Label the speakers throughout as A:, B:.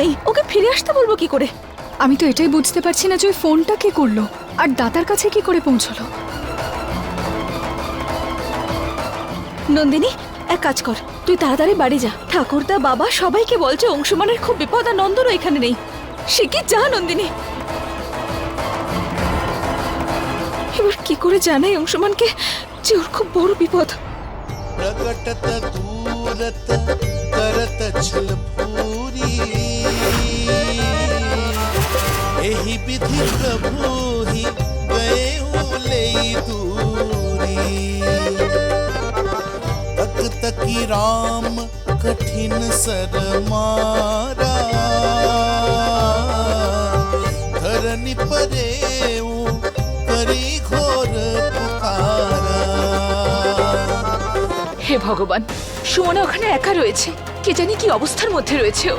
A: নেই ওকে ফিরে আসতে বলবো কি করে
B: আমি তো এটাই বুঝতে পারছি না যে ওই ফোনটা কে করলো আর দাদার কাছে কি করে পৌঁছলো
A: নন্দিনী এক কাজ কর তুই তাড়াতাড়ি বাড়ি যা ঠাকুরদা বাবা সবাইকে বলছে অংশমানের খুব বিপদ আর নন্দনও এখানে নেই সে কি যা নন্দিনী এবার কি করে জানাই অংশমানকে যে ওর খুব বড় বিপদ
C: प्रकटत दूरत करत छल पूरी एहि विधि प्रभु ही गए ले दूरी तक तकी राम कठिन सर मारा धरनी परे करी घोर पुकारा
A: হে ভগবান সুমনা ওখানে একা রয়েছে কে জানি কি অবস্থার মধ্যে রয়েছে ও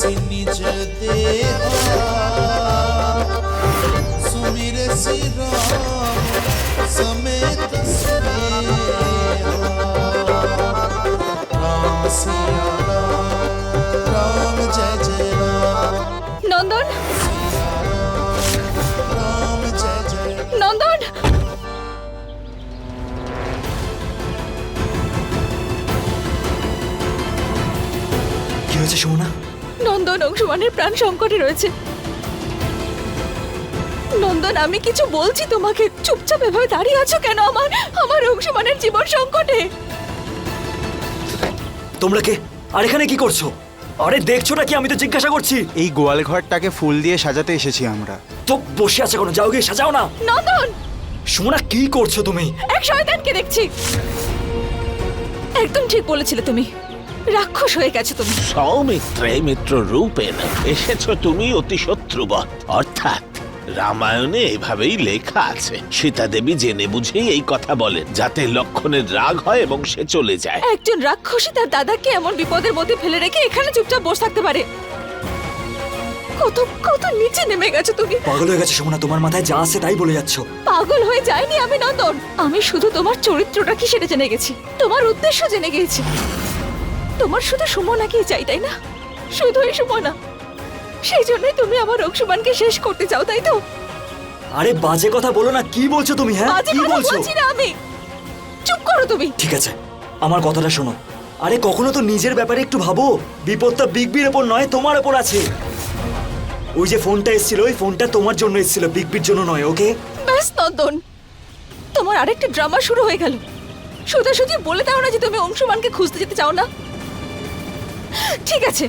C: सि निज देहा सुमिर सि राम समेत स्नेहा राम सिया राम राम जय जय राम
A: নন্দন
C: राम जय जय
A: নন্দন
D: কি হয়েছে সোনা
A: নন্দন অংশমানের প্রাণ সংকটে রয়েছে। নন্দন আমি কিছু বলছি তোমাকে। চুপচাপ এভাবে দাঁড়িয়ে আছো কেন আমার? আমার অংশমানের জীবন সংকটে।
D: তোমরা কে? আর এখানে কি করছ? আরে দেখছ নাকি আমি তো জিজ্ঞাসা করছি।
E: এই গোয়াল ঘরটাকে ফুল দিয়ে সাজাতে এসেছি আমরা।
D: তো বসে আছে কোনো? যাও গিয়ে সাজাও না।
A: নন্দন!
D: সোনা কি করছ তুমি?
A: এক শয়তানকে দেখছি। একদম ঠিক বলেছিলে তুমি। রাক্ষস হয়ে গেছো তুমি।
F: সৌমিত্রে মিত্র রূপেণ এসেছ তুমি অতি শত্রুবৎ। অর্থাৎ রামায়ণে এভাবেই লেখা আছে। সীতা দেবী জেনে বুঝেই এই কথা বলেন যাতে লক্ষণের রাগ হয় এবং সে চলে যায়।
A: একজন রাক্ষসী তার দাদাকে এমন বিপদের মধ্যে ফেলে রেখে এখানে চুপচাপ বসে থাকতে পারে। কত কত নিচে নেমে গেছো তুমি।
D: পাগল হয়ে গেছে সোনা তোমার মাথায় যা আছে তাই বলে যাচ্ছ।
A: পাগল হয়ে যায়নি আমি নন্দন। আমি শুধু তোমার চরিত্রটা কি সেটা জেনে গেছি। তোমার উদ্দেশ্য জেনে গেছি। তোমার শুধু সুমনাকেই চাই তাই না? শুধুই সুমনা সেই জন্যই তুমি আমার অংশমানকে শেষ করতে চাও তাই তো?
D: আরে বাজে কথা বলো না কি বলছো তুমি হ্যাঁ?
A: বাজে
D: কি
A: কথা
D: বলছো?
A: বলছি না আমি। চুপ করো তুমি।
D: ঠিক আছে আমার কথাটা শোনো। আরে কখনো তো নিজের ব্যাপারে একটু ভাবো। বিপদটা বিগ বির ওপর নয় তোমার ওপর আছে। ওই যে ফোনটা এসেছিল ওই ফোনটা তোমার জন্য এসেছিল বিগ বির জন্য নয় ওকে?
A: ব্যাস নন্দন। তোমার আরেকটা ড্রামা শুরু হয়ে গেল। সোজাসুজি বলে দাও না যে তুমি অংশমানকে খুঁজতে যেতে চাও না। ঠিক আছে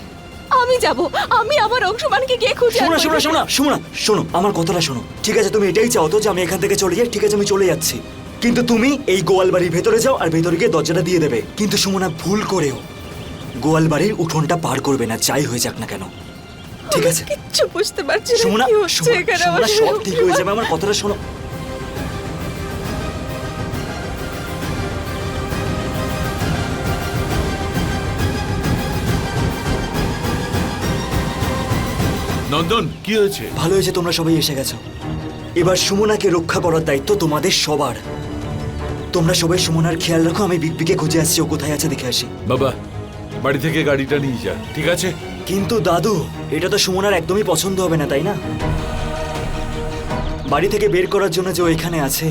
A: আমি যাব। আমি আমার অংশমানকে গিয়ে খুঁজে
D: শোনো। শোনো শোনো শোনো শোনো আমার কথাটা শোনো। ঠিক আছে তুমি এটাই চাও তো যে আমি এখান থেকে চলে যাই? ঠিক আছে আমি চলে যাচ্ছি। কিন্তু তুমি এই গোয়াল বাড়ির ভেতরে যাও আর ভেতরে গিয়ে দরজাটা দিয়ে দেবে। কিন্তু সুমনা ভুল করেও। গোয়াল বাড়ির উঠোনটা পার করবে না যাই হয়ে যাক না কেন। ঠিক আছে?
A: কিচ্ছু বুঝতে পারছি না
D: সুমনা সব ঠিক হয়ে যাবে আমার কথাটা শোনো।
G: নন্দন কি হয়েছে?
D: ভালো হয়েছে তোমরা সবাই এসে গেছো। এবার সুমনাকে রক্ষা করার দায়িত্ব তোমাদের সবার। তোমরা সবাই সুমনার খেয়াল রাখো আমি বিগবিকে খুঁজে আসছি ও কোথায় আছে দেখে আসি।
G: বাবা বাড়ি থেকে গাড়িটা নিয়ে যা ঠিক আছে?
D: কিন্তু দাদু এটা তো সুমনার একদমই পছন্দ হবে না তাই না? বাড়ি থেকে বের করার জন্য যে ও এখানে আছে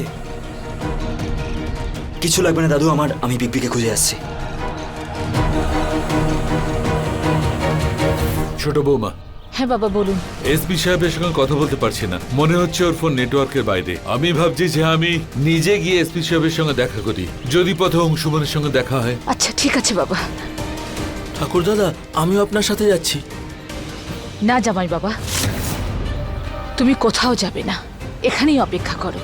D: কিছু লাগবে না দাদু আমার আমি বিগবিকে খুঁজে আসছি।
G: ছোট বৌমা
H: হ্যাঁ বাবা বলুন।
G: এসপি সাহেবের সঙ্গে কথা বলতে পারছি না। মনে হচ্ছে ওর ফোন নেটওয়ার্কের বাইরে। আমি ভাবছি যে আমি নিজে গিয়ে এসপি সাহেবের সঙ্গে দেখা করি। যদি পথে অংশুমানের সঙ্গে দেখা হয়।
H: আচ্ছা ঠিক আছে বাবা।
I: ঠাকুর দাদা আমিও আপনার সাথে যাচ্ছি।
H: না জামাই বাবা তুমি কোথাও যাবে না। এখানেই অপেক্ষা করো।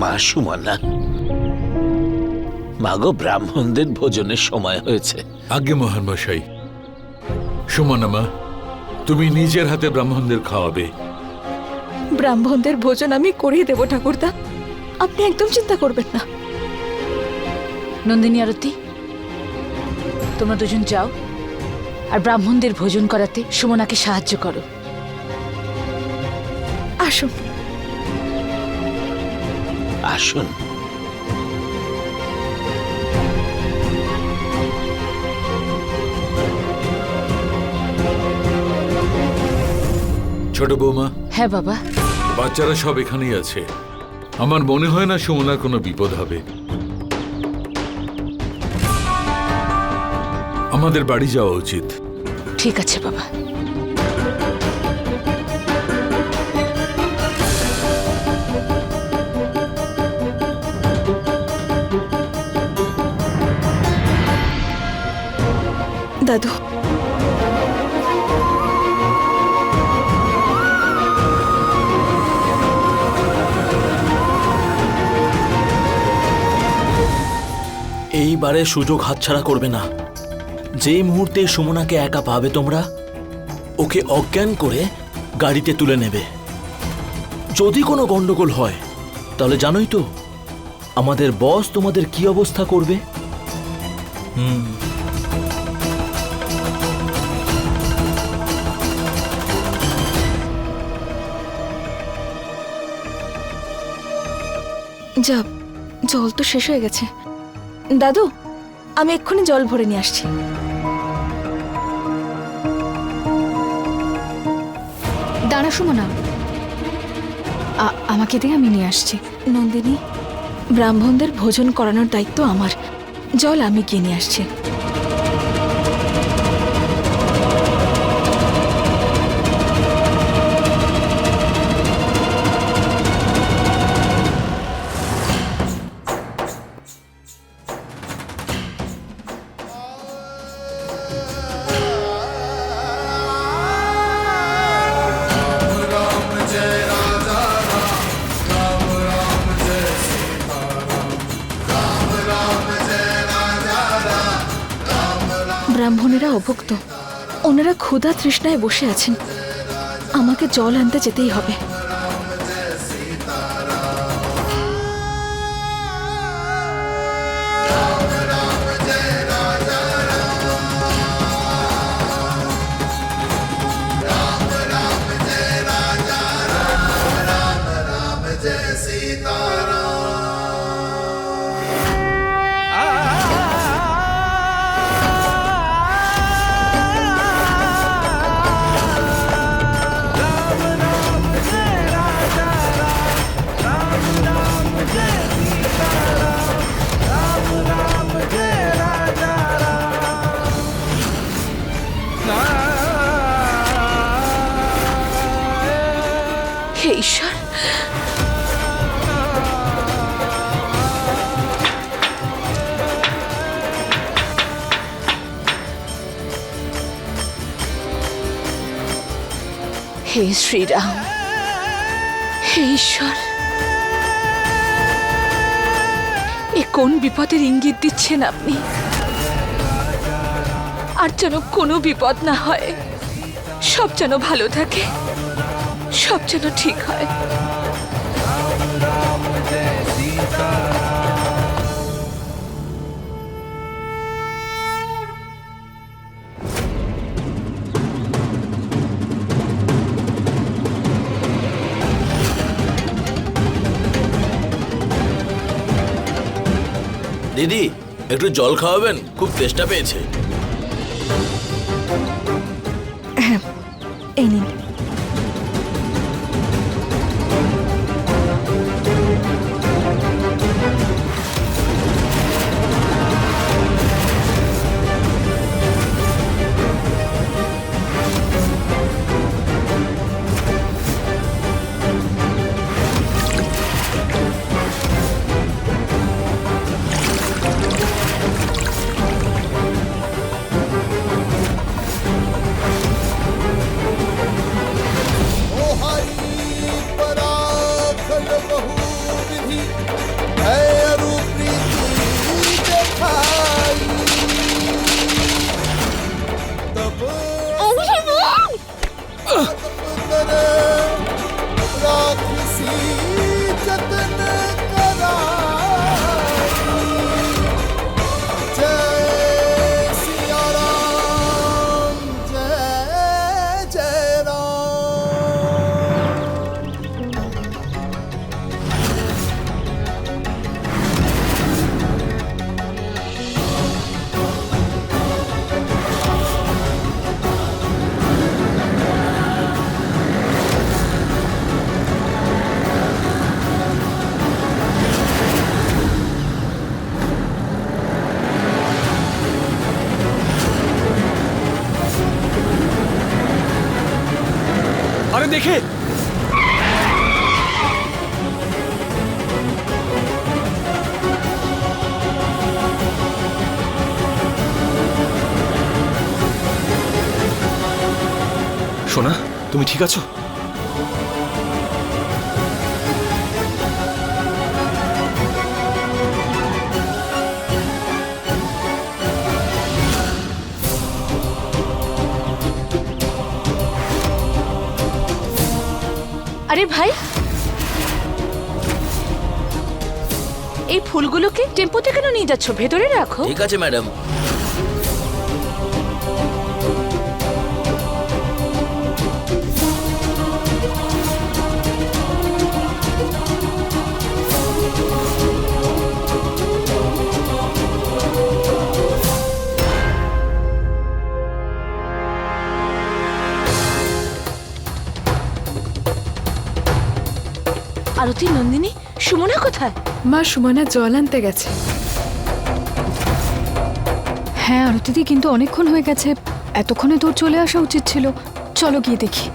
F: মা সুমনা মাগো ব্রাহ্মণদের ভোজনের সময় হয়েছে।
G: আজ্ঞে মহান মশাই সুমনামা তুমি নিজের হাতে ব্রাহ্মণদের খাওয়াবে।
A: ব্রাহ্মণদের ভোজন আমি করিয়ে দেবো ঠাকুরদা। আপনি একদম চিন্তা করবেন না।
H: নন্দিনী আরতি তোমরা দুজন যাও আর ব্রাহ্মণদের ভোজন করাতে সুমনাকে সাহায্য করো।
A: আসুন।
F: আসুন।
G: ছোট বৌমা
H: হ্যাঁ বাবা।
G: বাচ্চারা সব এখানেই আছে। আমার মনে হয় না সুমনার কোনো বিপদ হবে। আমাদের বাড়ি যাওয়া উচিত।
H: ঠিক আছে বাবা।
A: দাদু
I: এইবারে সুযোগ হাতছাড়া করবে না। যেই মুহূর্তে সুমনাকে একা পাবে তোমরা, ওকে অজ্ঞান করে গাড়িতে তুলে নেবে। যদি কোনো গন্ডগোল হয়, তাহলে জানোই তো, আমাদের বস তোমাদের কি অবস্থা করবে? হুম।
A: যা, জল তো শেষ হয়ে গেছে। দাদু আমি এক্ষুনি জল ভরে নিয়ে আসছি।
B: দাঁড়া সুমনা। আমাকে দিয়ে আমি নিয়ে আসছি।
A: নন্দিনী, ব্রাহ্মণদের ভোজন করানোর দায়িত্ব আমার। জল আমি গিয়ে নিয়ে আসছি। ব্রাহ্মণেরা অভুক্ত। ওনারা ক্ষুধা তৃষ্ণায় বসে আছেন। আমাকে জল আনতে যেতেই হবে।
H: শ্রীরাম। হে ঈশ্বর। এ কোন বিপদের ইঙ্গিত দিচ্ছেন আপনি? আর যেন কোনো বিপদ না হয়। সব যেন ভালো থাকে। সব যেন ঠিক হয়।
I: দিদি একটু জল খাওয়াবেন? খুব চেষ্টা পেয়েছে।
J: দেখে। সোনা তুমি ঠিক আছো?
H: আরে ভাই। এই ফুলগুলোকে টেম্পোতে কেন নিয়ে যাচ্ছ? ভেতরে রাখো।
J: ঠিক আছে ম্যাডাম।
B: মা সুমনা জল আনতে গেছে। হ্যাঁ আরতিদি কিন্তু অনেকক্ষণ হয়ে গেছে। এতক্ষণে তোর চলে আসা উচিত ছিল। চলো গিয়ে দেখি।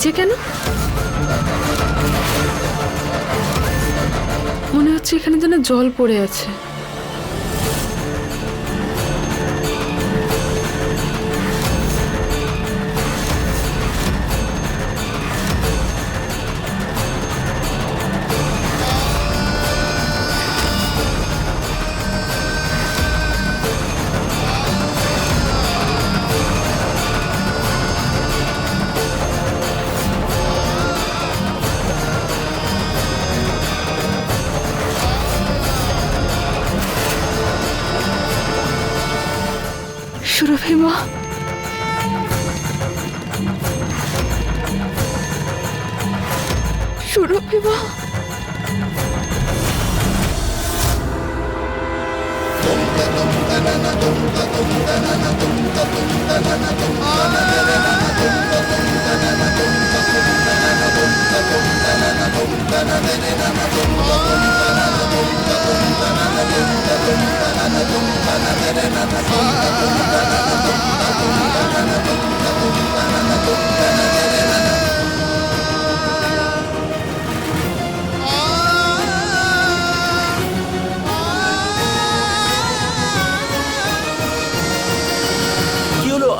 C: ভিজে কেন? মনে হচ্ছে এখানে যেন জল পড়ে আছে।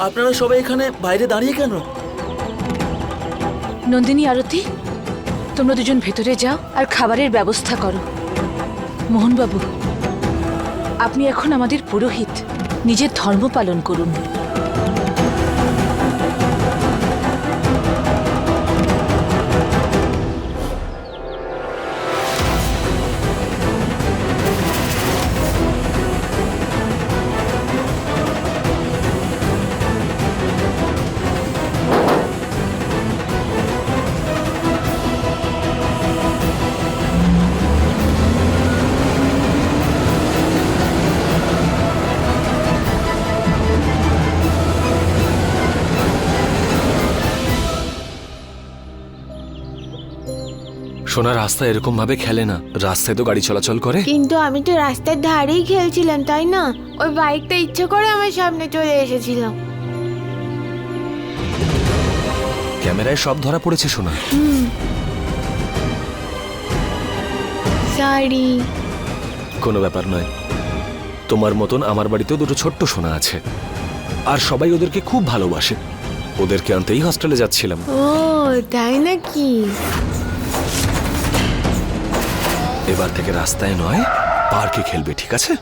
J: আপনারা সবাই এখানে বাইরে দাঁড়িয়ে কেন?
H: নন্দিনী আরতি, তোমরা দুজন ভেতরে যাও আর খাবারের ব্যবস্থা করো। মোহনবাবু, আপনি এখন আমাদের পুরোহিত। নিজের ধর্ম পালন করুন।
J: সোনা রাস্তা এরকম ভাবে খেলে না। রাস্তায় তো গাড়ি চলাচল করে।
K: কিন্তু আমি তো রাস্তার ধারেই খেলছিলাম তাই না? ওই বাইকটা ইচ্ছে করে আমার সামনে চলে এসেছিল।
J: ক্যামেরায় সব ধরা পড়েছে সোনা।
K: সরি
J: কোনো ব্যাপার নয়। তোমার মতন আমার বাড়িতেও দুটো ছোট্ট সোনা আছে। আর সবাই ওদেরকে খুব ভালোবাসে। ওদেরকে আনতেই হস্টেলে যাচ্ছিলাম।
K: ও তাই নাকি?
J: এবার থেকে রাস্তায় নয় পার্কে খেলবে ঠিক আছে?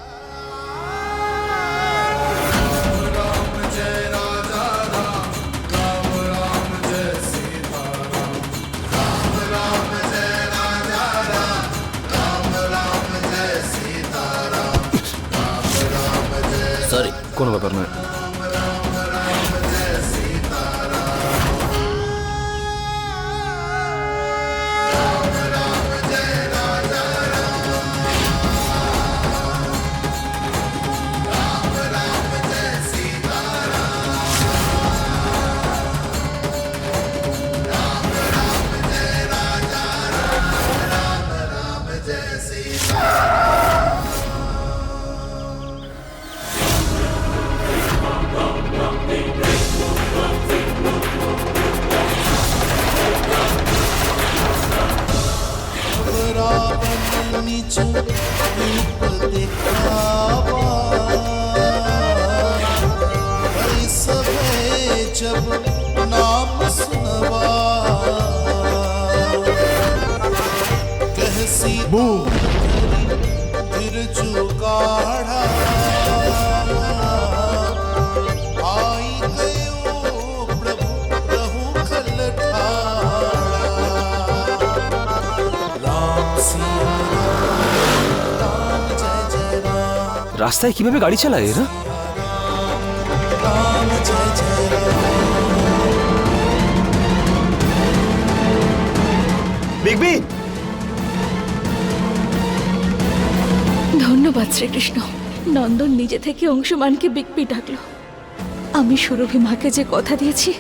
J: রাস্তায় কীভাবে গাড়ি চালায় এরা?
D: বিগবি
A: ধন্যবাদ শ্রীকৃষ্ণ। নন্দন নিজে থেকে অংশমানকে বিগবি ডাকলো। আমি সুরভি মাকে যে কথা দিয়েছি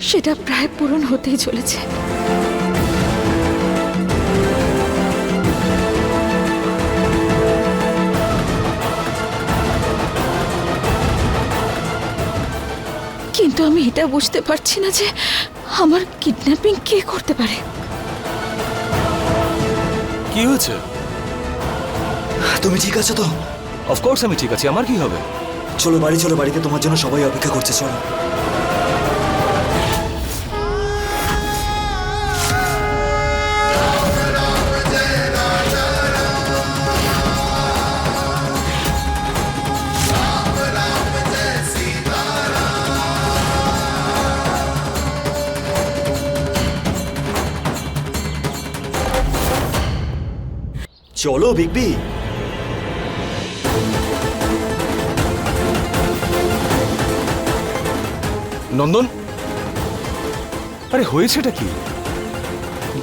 A: সেটা প্রায় পূরণ হতেই চলেছে। কিন্তু আমি এটা বুঝতে পারছি না যে আমার কিডন্যাপিং কে করতে পারে।
J: কি হয়েছে?
D: তুমি ঠিক আছো তো?
J: অফকোর্স আমি ঠিক আছি আমার কি হবে?
D: চলো বাড়ি চলো বাড়িতে তোমার জন্য সবাই অপেক্ষা করছে চলো। চলো বিগবি
J: নন্দন? আরে হয়েছেটা কি?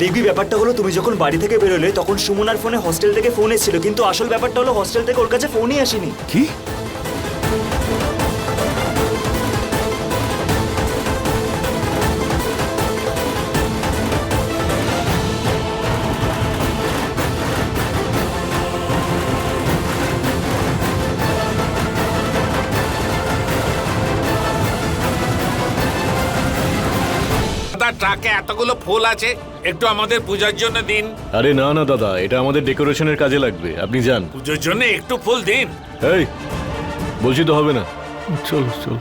D: দেখবি ব্যাপারটা হলো তুমি যখন বাড়ি থেকে বেরোলে তখন সুমনার ফোনে হস্টেল থেকে ফোন এসেছিল কিন্তু আসল ব্যাপারটা হলো হস্টেল থেকে ওর কাছে ফোনই আসেনি।
J: কি?
F: এতগুলো ফুল আছে একটু আমাদের পূজার জন্য দিন।
L: আরে না না দাদা এটা আমাদের ডেকোরেশনের কাজে লাগবে আপনি যান।
F: পূজার জন্য একটু ফুল দিন।
L: এই বলছি তো হবে না। চলো চল।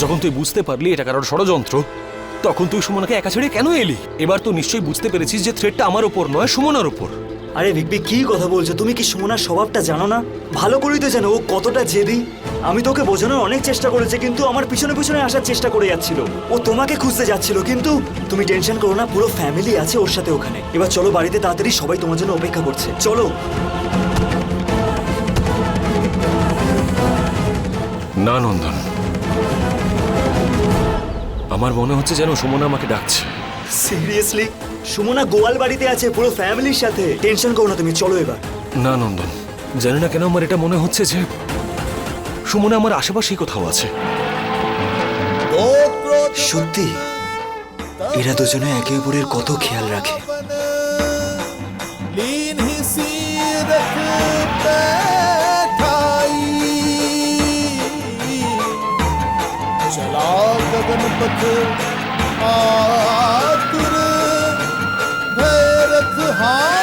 J: যখন তুই বুঝতে পারলি এটা কারোর ষড়যন্ত্র তখন তুই সুমনাকে একা ছেড়ে কেন এলি? এবার তো নিশ্চয়ই বুঝতে পেরেছিস যে থ্রেটটা আমার ওপর নয় সুমনার ওপর
D: আরে বিগবি কি কথা বলছো? তুমি কি সুমনার স্বভাবটা জানো না? ভালো করেই তো জানো ও কতটা জেদি। আমি তোকে বোঝানোর অনেক চেষ্টা করেছি কিন্তু আমার পিছনে পিছনে আসার চেষ্টা করে যাচ্ছিল। ও তোমাকে খুঁজতে যাচ্ছিল কিন্তু তুমি টেনশন করো না পুরো ফ্যামিলি আছে ওর সাথে ওখানে। এবার চলো বাড়িতে তাড়াতাড়ি সবাই তোমার জন্য অপেক্ষা করছে। চলো।
J: না নন্দন। আমার মনে হচ্ছে যেন সুমনা আমাকে ডাকছে।
D: সিরিয়াসলি সুমনা গোয়াল বাড়িতে আছে পুরো ফ্যামিলির সাথে। টেনশন করো না তুমি চলো এবার।
J: না নন্দন। জানি না কেন আমার এটা মনে হচ্ছে যে সুমনা আমার আশেপাশেই কোথাও আছে।
D: সত্যি এরা দুজনে একে অপরের কত খেয়াল রাখে।
C: ਗਣਪਤ ਆਤੁਰ ਭੈਰਤ ਹਾਂ।